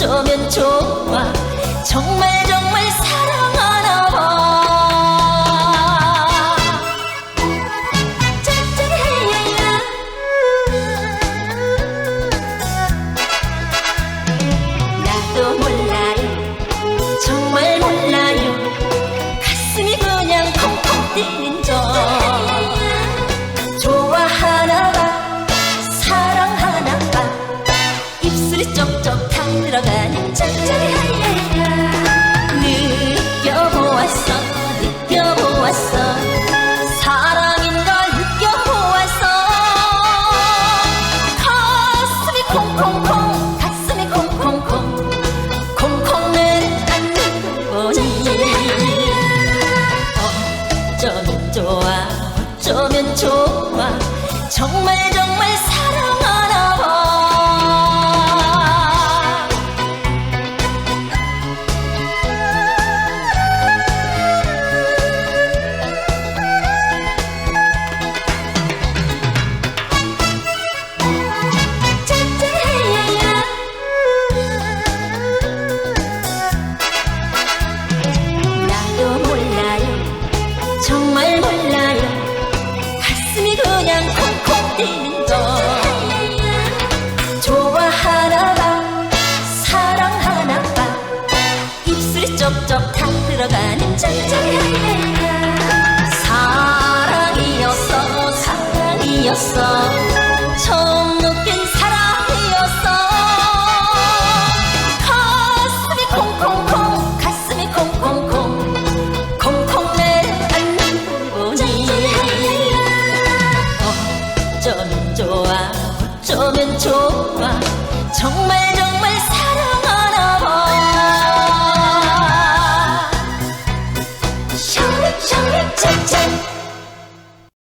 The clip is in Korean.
어쩌면 좋아. 정말 정말 사랑하 어쩌면 좋아. 정말 다 들어가는 짠짠 사랑이었어 사랑이었어. 처음 느낀 사랑이었어. 가슴이 콩콩콩 가슴이 콩콩콩. 콩콩 내려앉는 보니 어쩌면 좋아 어쩌면 좋아. 정말